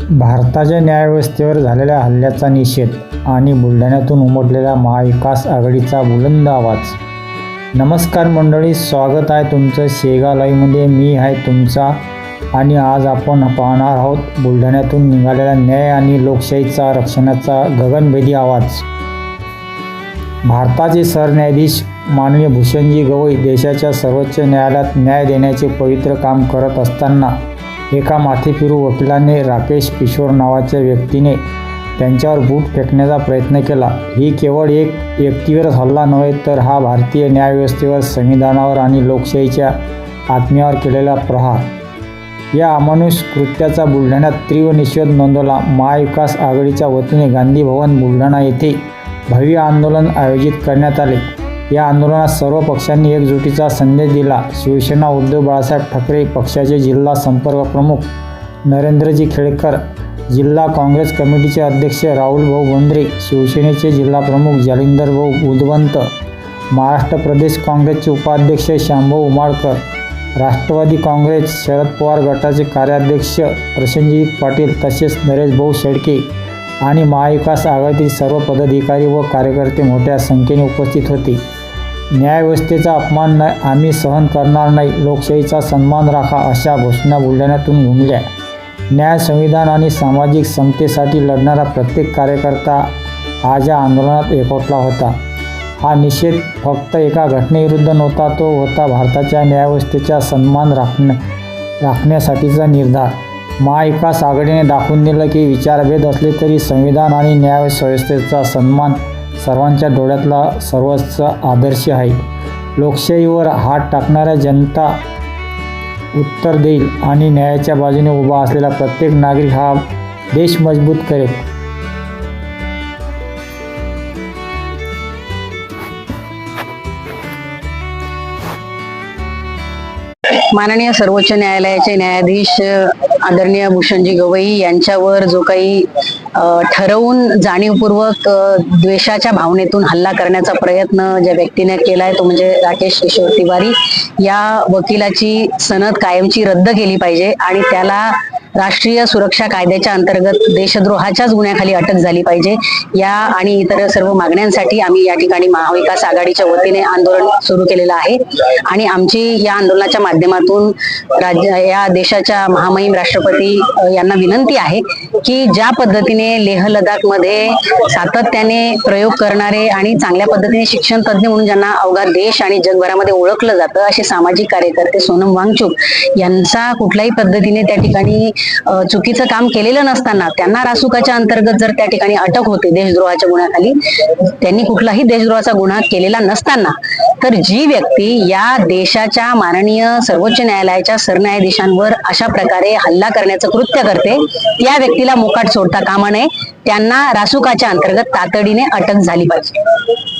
भारताच्या न्यायव्यवस्थेवर झालेल्या हल्ल्याचा निषेध आणि बुलढाण्यातून उमटलेला महाविकास आघाडीचा बुलंद आवाज. नमस्कार मंडळी स्वागत आहे तुमचं शेगा लाईव्हमध्ये. मी आहे तुमचा आणि आज आपण पाहणार आहोत बुलढाण्यातून निघालेला न्याय आणि लोकशाहीचा रक्षणाचा गगनभेदी आवाज. भारताचे सरन्यायाधीश माननीय भूषणजी गवई देशाच्या सर्वोच्च न्यायालयात न्याय देण्याचे पवित्र काम करत असताना एका माथेफिरू वकिलाने राकेश किशोर नावाच्या व्यक्तीने त्यांच्यावर बूट फेकण्याचा प्रयत्न केला. ही केवळ एक व्यक्तीवरच हल्ला नव्हे तर हा भारतीय न्यायव्यवस्थेवर संविधानावर आणि लोकशाहीच्या आत्म्यावर केलेला प्रहार. या अमानुष कृत्याचा बुलढाण्यात तीव्र निषेध नोंदवला. महाविकास आघाडीच्या वतीने गांधी भवन बुलढाणा येथे भव्य आंदोलन आयोजित करण्यात आले. या आंदोलनात सर्व पक्षांनी एकजुटीचा संदेश दिला. शिवसेना उद्धव बाळासाहेब ठाकरे पक्षाचे जिल्हा संपर्क प्रमुख नरेंद्रजी खेडकर जिल्हा काँग्रेस कमिटीचे अध्यक्ष राहुल भाऊ बोंद्रे शिवसेनेचे जिल्हा प्रमुख जालिंदर भाऊ बुधवंत महाराष्ट्र प्रदेश काँग्रेसचे उपाध्यक्ष श्यामभाऊ उमाळकर राष्ट्रवादी काँग्रेस शरद पवार गटाचे कार्याध्यक्ष प्रसन्नजित पाटील तसेच नरेश भाऊ शेडके आणि महाविकास आघाडीतील सर्व पदाधिकारी व कार्यकर्ते मोठ्या संख्येने उपस्थित होते. न्यायव्यवस्थेचा अपमान न आम्ही सहन करणार नाही. लोकशाहीचा सन्मान राखा अशा घोषणा बुलढाण्यातून घुमल्या. न्याय संविधान आणि सामाजिक समतेसाठी लढणारा प्रत्येक कार्यकर्ता आज या आंदोलनात एकवटला होता. हा निषेध फक्त एका घटनेविरुद्ध नव्हता तो होता भारताच्या न्यायव्यवस्थेचा सन्मान राखण्या राखण्यासाठीचा निर्धार. महाविकास आघाडीने दाखवून दिलं की विचारभेद असले तरी संविधान आणि न्यायव्यवस्थेचा सन्मान सर्वांच्या डोळ्यातला सर्वोच्च आदर्श आहे. लोकशाहीवर हात टाकणाऱ्या जनता उत्तर देईल आणि न्यायाच्या बाजूने उभा असलेला प्रत्येक नागरिक हा देश मजबूत करेल. माननीय सर्वोच्च न्यायालयाचे न्यायाधीश आदरणीय भूषणजी गवई यांच्यावर जो काही ठरवून जाणीवपूर्वक द्वेषाच्या भावनेतून हल्ला करण्याचा प्रयत्न ज्या व्यक्तीने केलाय तो म्हणजे राकेश किशोर तिवारी. या वकिलाची सनद कायमची रद्द केली पाहिजे आणि त्याला राष्ट्रीय सुरक्षा कायद्याच्या अंतर्गत देशद्रोहाच्याच गुन्ह्याखाली अटक झाली पाहिजे. या आणि इतर सर्व मागण्यांसाठी आम्ही या ठिकाणी महाविकास आघाडीच्या वतीने आंदोलन सुरू केलेलं आहे. आणि आमची या आंदोलनाच्या माध्यमातून राज्य या देशाच्या महामहिम राष्ट्रपती यांना विनंती आहे की ज्या पद्धतीने लेह लडाखमध्ये सातत्याने प्रयोग करणारे आणि चांगल्या पद्धतीने शिक्षण तज्ज्ञ म्हणून ज्यांना अवघा देश आणि जगभरामध्ये ओळखलं जातं असे सामाजिक कार्यकर्ते सोनम वांगचूक यांचा कुठल्याही पद्धतीने त्या ठिकाणी चुकीचं काम केलेलं नसताना त्यांना रासुकाच्या अंतर्गत जर त्या ठिकाणी अटक होते देशद्रोहाच्या गुन्ह्याखाली त्यांनी कुठलाही देशद्रोहाचा गुन्हा केलेला नसताना तर जी व्यक्ती या देशाच्या माननीय सर्वोच्च न्यायालयाच्या सरन्यायाधीशांवर अशा प्रकारे हल्ला करण्याचं कृत्य करते त्या व्यक्तीला मोकाट सोडता कामा नये. त्यांना रासुकाच्या अंतर्गत तातडीने अटक झाली पाहिजे.